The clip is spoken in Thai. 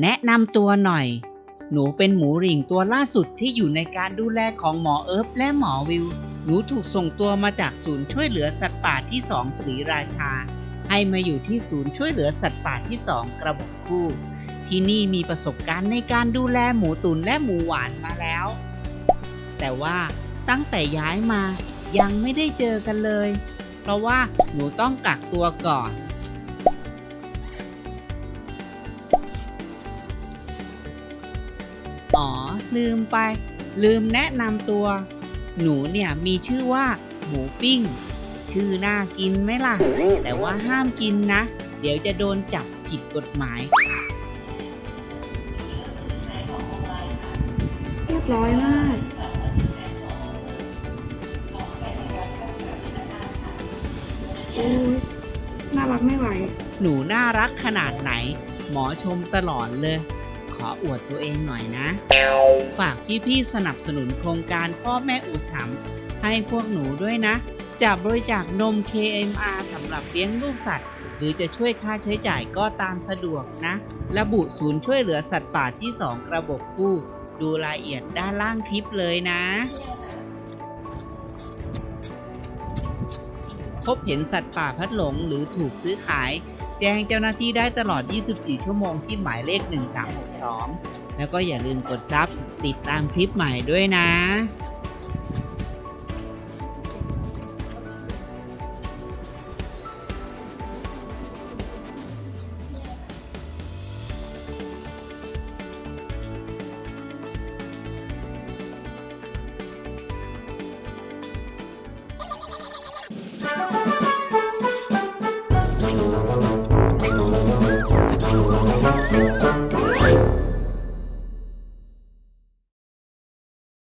แนะนำตัวหน่อย หนูเป็นหมูหริ่งตัวล่าสุดที่อยู่ในการดูแลของหมอเอิร์ฟและหมอวิว หนูถูกส่งตัวมาจากศูนย์ช่วยเหลือสัตว์ป่าที่สองศรีราชา ให้มาอยู่ที่ศูนย์ช่วยเหลือสัตว์ป่าที่สองกระบอกคู่ ที่นี่มีประสบการณ์ในการดูแลหมูตุนและหมูหวานมาแล้ว แต่ว่าตั้งแต่ย้ายมายังไม่ได้เจอกันเลย เพราะว่าหนูต้องกักตัวก่อน อ๋อ ลืมไป ลืมแนะนำตัว หนูเนี่ยมีชื่อว่าหมูปิ้ง ชื่อน่ากินไหมล่ะ แต่ว่าห้ามกินนะ เดี๋ยวจะโดนจับผิดกฎหมาย เรียบร้อยมาก โอ้ยน่ารักไม่ไหว หนูน่ารักขนาดไหน หมอชมตลอดเลย ขออวดตัวเองหน่อยนะ ฝากพี่ๆสนับสนุนโครงการพ่อแม่อุถัมให้พวกหนูด้วยนะ จะบริจาคนม KMR สำหรับเลี้ยงลูกสัตว์ หรือจะช่วยค่าใช้จ่ายก็ตามสะดวกนะ ระบุศูนย์ช่วยเหลือสัตว์ป่าที่ 2 กระบบกคู่ ดูรายละเอียดด้านล่างคลิปเลยนะ พบเห็นสัตว์ป่าพัดหลงหรือถูกซื้อขาย แจ้งเจ้าหน้าที่ได้ตลอด 24 ชั่วโมงที่หมายเลข 1362 แล้วก็อย่าลืมกดซับติดตามคลิปใหม่ด้วยนะ